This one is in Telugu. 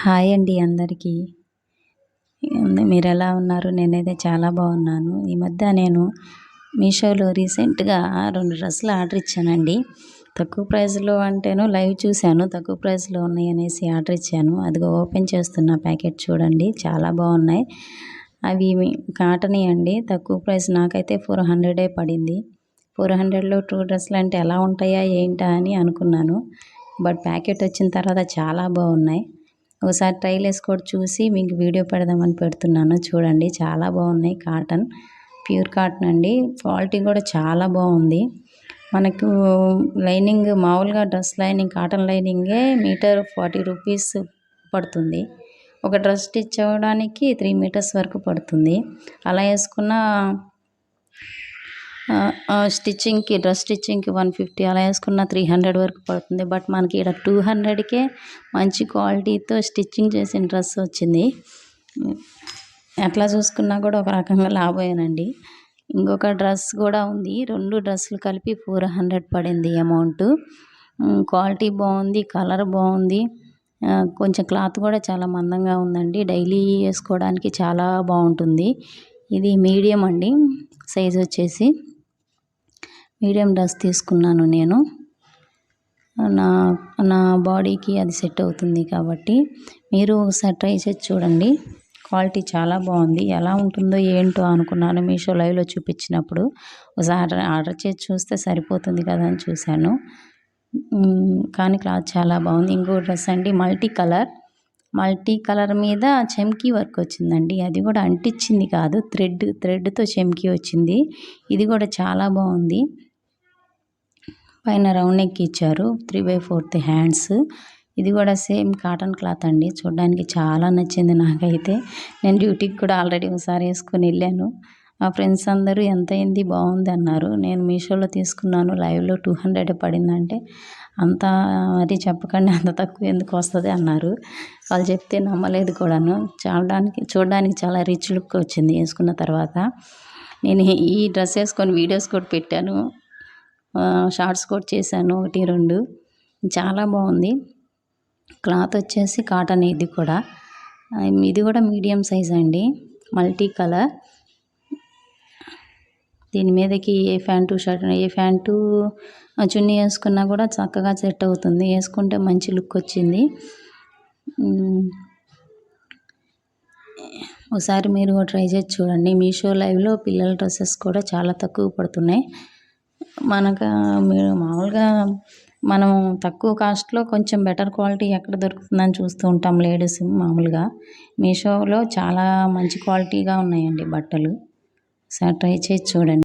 హాయ్ అండి అందరికీ. మీరు ఎలా ఉన్నారు? నేనైతే చాలా బాగున్నాను. ఈ మధ్య నేను మీషోలో రీసెంట్గా రెండు డ్రెస్సులు ఆర్డర్ ఇచ్చానండి. తక్కువ ప్రైస్లో అంటేను లైవ్ చూశాను తక్కువ ప్రైస్లో ఉన్నాయి అనేసి ఆర్డర్ ఇచ్చాను. అదిగో ఓపెన్ చేస్తున్న ప్యాకెట్ చూడండి చాలా బాగున్నాయి. అవి కాటనీ అండి తక్కువ ప్రైస్ నాకైతే ఫోర్ హండ్రెడే పడింది. ఫోర్ హండ్రెడ్లో టూ డ్రెస్సులు అంటే ఎలా ఉంటాయా ఏంటా అని అనుకున్నాను. బట్ ప్యాకెట్ వచ్చిన తర్వాత చాలా బాగున్నాయి. ఒకసారి ట్రైల్ వేసుకోవడం చూసి మీకు వీడియో పెడదామని పెడుతున్నాను. చూడండి చాలా బాగున్నాయి కాటన్. ప్యూర్ కాటన్ అండి. క్వాలిటీ కూడా చాలా బాగుంది. మనకు లైనింగ్ మామూలుగా డ్రెస్ లైనింగ్ కాటన్ లైనింగే మీటర్ ఫార్టీ రూపీస్ పడుతుంది. ఒక డ్రెస్ స్టిచ్ అవ్వడానికి త్రీ మీటర్స్ వరకు పడుతుంది. అలా వేసుకున్న స్టిచ్చింగ్కి డ్రెస్ స్టిచ్చింగ్కి వన్ ఫిఫ్టీ అలా వేసుకున్న త్రీ హండ్రెడ్ వరకు పడుతుంది. బట్ మనకి ఇక్కడ టూ హండ్రెడ్కే మంచి క్వాలిటీతో స్టిచ్చింగ్ చేసిన డ్రెస్ వచ్చింది. ఎట్లా చూసుకున్నా కూడా ఒక రకంగా లాభమేనండి. ఇంకొక డ్రెస్ కూడా ఉంది. రెండు డ్రెస్సులు కలిపి ఫోర్ హండ్రెడ్ పడింది అమౌంట్. క్వాలిటీ బాగుంది కలర్ బాగుంది. కొంచెం క్లాత్ కూడా చాలా మందంగా ఉందండి. డైలీ వేసుకోవడానికి చాలా బాగుంటుంది. ఇది మీడియం అండి. సైజ్ వచ్చేసి మీడియం డ్రెస్ తీసుకున్నాను నేను. నా నా బాడీకి అది సెట్ అవుతుంది కాబట్టి మీరు ఒకసారి ట్రై చేసి చూడండి. క్వాలిటీ చాలా బాగుంది. ఎలా ఉంటుందో ఏంటో అనుకున్నాను మీషో లైవ్లో చూపించినప్పుడు. ఒకసారి ఆర్డర్ చేసి చూస్తే సరిపోతుంది కదా అని చూశాను. కానీ క్లాత్ చాలా బాగుంది. ఇంకో డ్రెస్ అండి మల్టీ కలర్. మల్టీ కలర్ మీద చెమ్కీ వర్క్ వచ్చిందండి. అది కూడా అంటించింది కాదు థ్రెడ్ థ్రెడ్తో చెమ్కీ వచ్చింది. ఇది కూడా చాలా బాగుంది. పైన రౌండ్ నెక్ ఇచ్చారు. Three by fourth hands. ఇది కూడా సేమ్ కాటన్ క్లాత్ అండి. చూడడానికి చాలా నచ్చింది నాకైతే. నేను డ్యూటీకి కూడా ఆల్రెడీ ఒకసారి వేసుకొని వెళ్ళాను. మా ఫ్రెండ్స్ అందరూ ఎంత అయింది? బాగుంది అన్నారు. నేను మీషోలో తీసుకున్నాను. లైవ్లో టూ హండ్రెడ్ పడిందంటే అంత అది చెప్పకండి అంత తక్కువ ఎందుకు వస్తుంది? అన్నారు. వాళ్ళు చెప్తే నమ్మలేదు కూడాను. చూడడానికి చూడడానికి చాలా రిచ్ లుక్ వచ్చింది వేసుకున్న తర్వాత. నేను ఈ డ్రెస్ వేసుకొని వీడియోస్ కూడా పెట్టాను. షార్ట్స్ కూడా చేశాను ఒకటి రెండు. చాలా బాగుంది. క్లాత్ వచ్చేసి కాటన్ ఇది కూడా. ఇది కూడా మీడియం సైజ్ అండి. Multi colour. దీని మీదకి ఏ ప్యాంటు షర్ట్ ఏ ప్యాంటు చున్నీ వేసుకున్నా కూడా చక్కగా సెట్ అవుతుంది. వేసుకుంటే మంచి లుక్ వచ్చింది. ఒకసారి మీరు ట్రై చేసి చూడండి. మీషో లైవ్లో పిల్లల డ్రెస్సెస్ కూడా చాలా తక్కువ పడుతున్నాయి. మనకు మీరు మామూలుగా మనం తక్కువ కాస్ట్లో కొంచెం బెటర్ క్వాలిటీ ఎక్కడ దొరుకుతుందని చూస్తూ ఉంటాం లేడీస్ మామూలుగా. మీషోలో చాలా మంచి క్వాలిటీగా ఉన్నాయండి బట్టలు. సార్ ట్రై చేసి చూడండి.